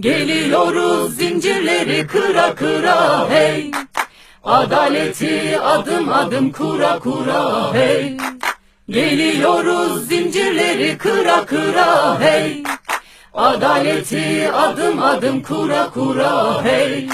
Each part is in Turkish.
Geliyoruz zincirleri kıra kıra hey. Adaleti adım adım kura kura hey. Geliyoruz zincirleri kıra kıra hey. Adaleti adım adım kura kura hey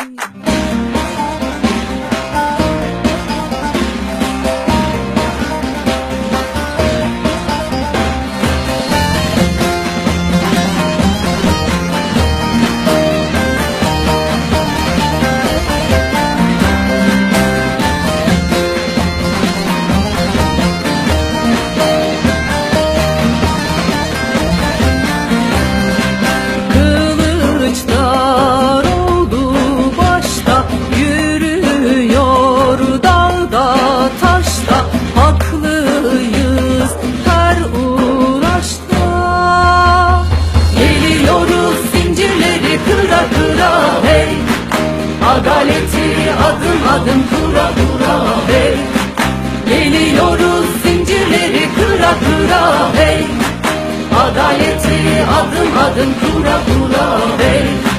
adım kura kura hey. Geliyoruz zincirleri kıra kıra hey. Adaleti adım adım kura kura hey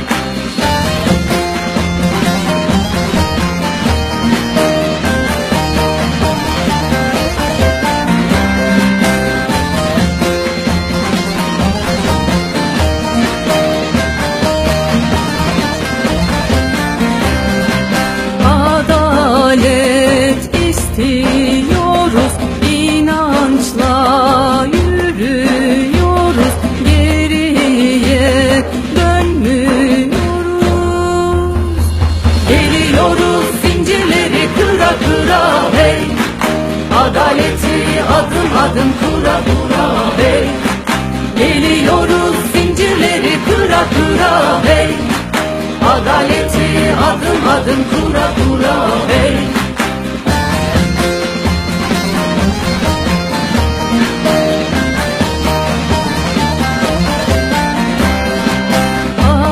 kıra hey. Adaleti adım adım kura kura hey. Geliyoruz zincirleri kıra kıra hey. Adaleti adım adım kura kura hey.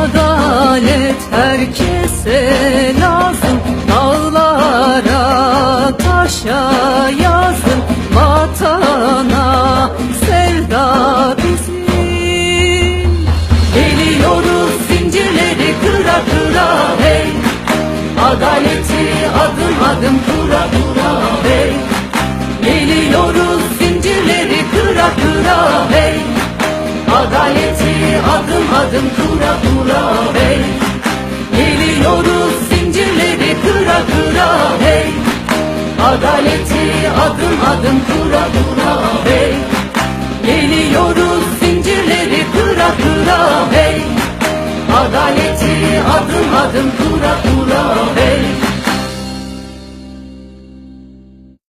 Adalet herkese adım dura dura hey. Geliyoruz zincirleri kıra kıra hey. Adaleti adım adım dura dura hey. Geliyoruz zincirleri kıra kıra hey. Adaleti adım adım kıra kıra hey. Geliyoruz zincirleri kıra kıra hey. Adaleti adım adım kura kura hey.